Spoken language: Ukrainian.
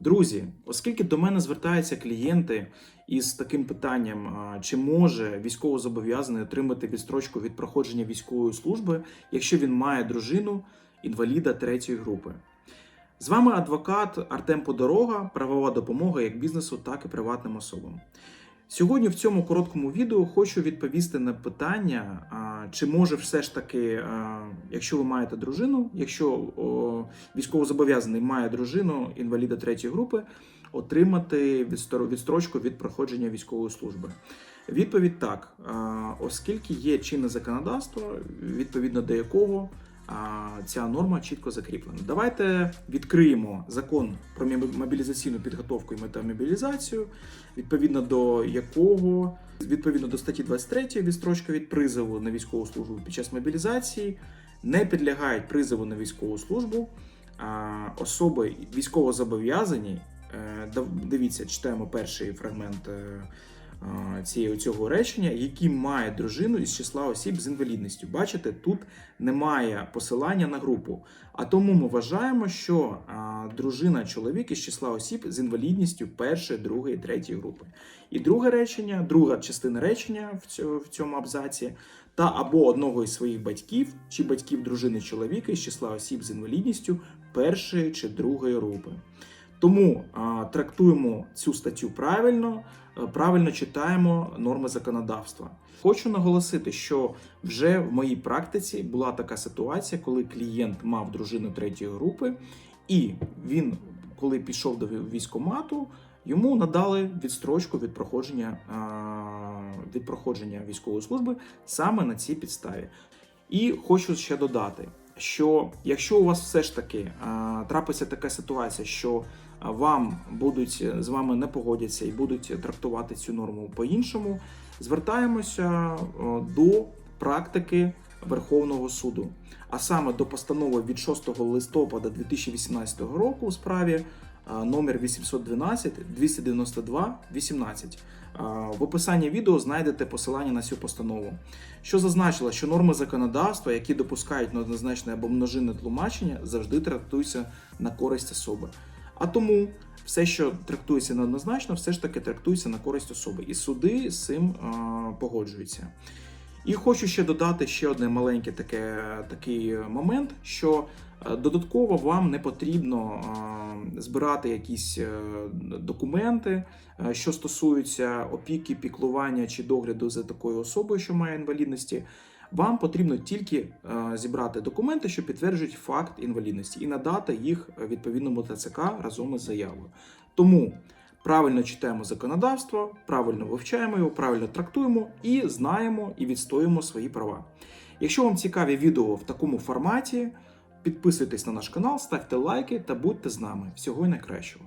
Друзі, оскільки до мене звертаються клієнти із таким питанням, чи може військовозобов'язаний отримати відстрочку від проходження військової служби, якщо він має дружину інваліда третьої групи. З вами адвокат Артем Подорога, правова допомога як бізнесу, так і приватним особам. Сьогодні в цьому короткому відео хочу відповісти на питання, чи може все ж таки, якщо ви маєте дружину, якщо військовозобов'язаний має дружину інваліда третьої групи, отримати відстро- відстрочку від проходження військової служби. Відповідь так, оскільки є чинне законодавство, відповідно до якого ця норма чітко закріплена. Давайте відкриємо закон про мобі- мобілізаційну підготовку і метамобілізацію, відповідно до якого, відповідно до статті 23 відстрочка від призову на військову службу під час мобілізації не підлягають призову на військову службу особи військовозобов'язані. Е, дав- Дивіться, читаємо перший фрагмент е, цієї цього речення, які має дружину із числа осіб з інвалідністю. Бачите, тут немає посилання на групу. А тому ми вважаємо, що а, дружина чоловік із числа осіб з інвалідністю першої, другої, третьої групи. І друге речення, друга частина речення в цьому абзаці, та або одного із своїх батьків чи батьків дружини чоловіка із числа осіб з інвалідністю першої чи другої групи. Тому а, трактуємо цю статтю правильно, е, правильно читаємо норми законодавства. Хочу наголосити, що вже в моїй практиці була така ситуація, коли клієнт мав дружину третьої групи, і він, коли пішов до військомату, йому надали відстрочку від проходження, а, від проходження військової служби саме на цій підставі. І хочу ще додати, що якщо у вас все ж таки трапиться така ситуація, що вам будуть з вами не погодяться і будуть трактувати цю норму по-іншому, звертаємося до практики Верховного суду, а саме до постанови від 6 листопада 2018 року у справі номер 812 292 18. А, В описанні відео знайдете посилання на цю постанову, що зазначило, що норми законодавства, які допускають неоднозначне або множинне тлумачення, завжди трактуються на користь особи. А тому все, що трактується неоднозначно, все ж таки трактується на користь особи. І суди з цим погоджуються. І хочу ще додати ще одне маленьке таке, такий момент, що е, додатково вам не потрібно е, збирати якісь е, документи, е, що стосуються опіки, піклування чи догляду за такою особою, що має інвалідності. Вам потрібно тільки е, зібрати документи, що підтверджують факт інвалідності, і надати їх відповідному ТЦК разом із заявою. Тому правильно читаємо законодавство, правильно вивчаємо його, правильно трактуємо і знаємо і відстоюємо свої права. Якщо вам цікаві відео в такому форматі, підписуйтесь на наш канал, ставте лайки та будьте з нами. Всього найкращого.